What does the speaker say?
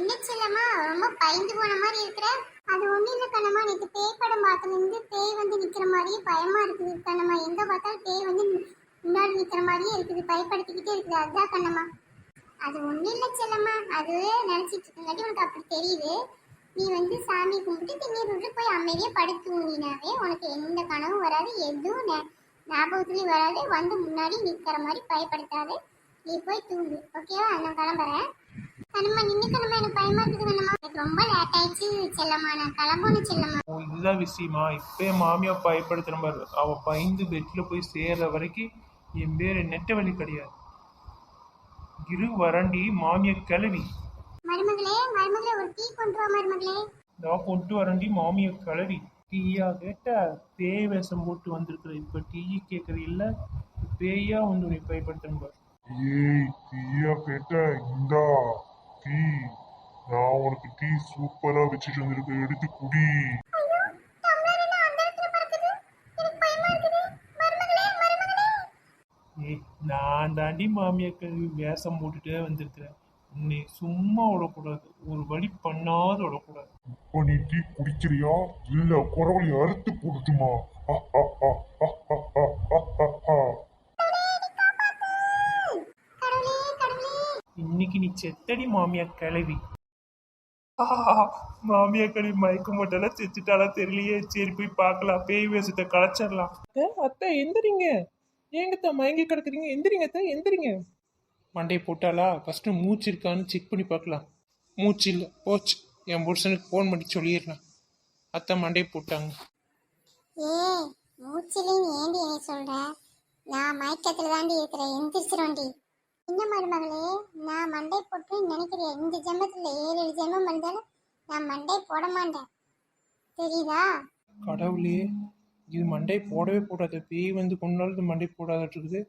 என்ன செல்லம்மா? ரொம்ப பயந்து போன மாதிரி இருக்கிற? அது ஒண்ணு இல்ல கண்ணம்மா. நேற்று பேய் படம் பார்த்து இருந்து பேய் வந்து நிக்கிற மாதிரியே பயமா இருக்குது கண்ணம்மா. எங்க பார்த்தாலும் பேய் வந்து முன்னாடி நிக்கிற மாதிரியே இருக்குது. பயப்படுத்திக்கிட்டே இருக்குது. அதுதான் கண்ணம்மா. அது ஒண்ணு இல்ல செல்லம்மா. அது நினைச்சிட்டு இருக்கங்காட்டி உனக்கு அப்படி தெரியுது. நீ வந்து சாமி கும்பிட்டு திண்ணீர் விட்டு போய் அமைதியா படுத்து தூங்கினாவே உனக்கு எந்த கனவும் வராது. எதுவும் ஞாபகத்துலயும் வராது. வந்து முன்னாடி நிக்கிற மாதிரி பயப்படுத்தாது. நீ போய் தூங்கு. ஓகேவா? நான் கிளம்புறேன். கண்ணம்மா நின்று கண்ணம்மா எனக்கு பயமா இருக்குது கண்ணம்மா எனக்கு ரொம்ப லேட் ஆயிடுச்சு செல்லம்மா. நான் கிளம்பணும் செல்லம்மா. ஓ இதுதான் விஷயமா இப்பயே மாமியா பயப்படுத்துற மாதிரி அவ பயந்து பெட்ல போய் சேர்ற வரைக்கும் என் பேரு நெட்ட வழி கிடையாது. இரு வரண்டி மாமியா கிளவி. மருமகளே மருமகளே ஒரு டீ கொண்டு வா மருமகளே. நான் கொண்டு வரண்டி மாமியா கிளவி. டீயா கேட்ட பேய் வேஷம் போட்டு வந்திருக்கிற இப்ப டீ கேட்கற இல்ல பேயா வந்து உன்னை பயப்படுத்துற பாரு ஏய் டீயா கேட்ட இந்தா. டீ. நான் உனக்கு டீ சூப்பரா வச்சுட்டு வந்திருக்கேன். எடுத்து குடி. நான் தாண்டி மாமியா கிளவி வேஷம் போட்டுட்டே வந்திருக்கிறேன். உன்னை சும்மா விடக்கூடாது. ஒரு வழி பண்ணாத விடக்கூடாது. இப்போ நீ டீ குடிக்கிறியா? இல்ல குறவழி அறுத்து போடுட்டுமா இன்னைக்கு நீ செத்தடி மாமியா கிளவி மாமியா கிளவி மயக்க மாட்டாளா செத்துட்டாளா தெரியலையே. சரி போய் பார்க்கலாம். பேய் வேஷத்தை களைச்சிடலாம் அத்தை எந்திரிங்க. ஏங்கத்த மயங்கி கிடக்குறீங்க? எந்திரிங்க அத்தை எந்திரிங்க. மண்டையை போட்டாளா ஃபர்ஸ்ட் மூச்சு இருக்கான்னு செக் பண்ணி பார்க்கலாம். மூச்சு இல்லை. போச்சு. என் புருஷனுக்கு ஃபோன் பண்ணி சொல்லிடலாம். அத்தை மண்டையை போட்டாங்க. ஏய் மூச்சிலேன்னு ஏண்டி நீ சொல்ற? நான் மயக்கத்துல தாண்டி இருக்கிறேன். எந்திரிச்சிரோண்டி என்ன மருமகளே? நான் மண்டை போட்டு நினைக்கிறேன் இந்த ஜென்மத்தில் ஏழு ஏழு ஜென்மம் இருந்தாலும் நான் மண்டை போட மாட்டேன். தெரியுதா? கடவுளே இது மண்டை போடவே போடாது. பேய் வந்து கொண்டாலும் மண்டை போடாதட்டு இருக்குது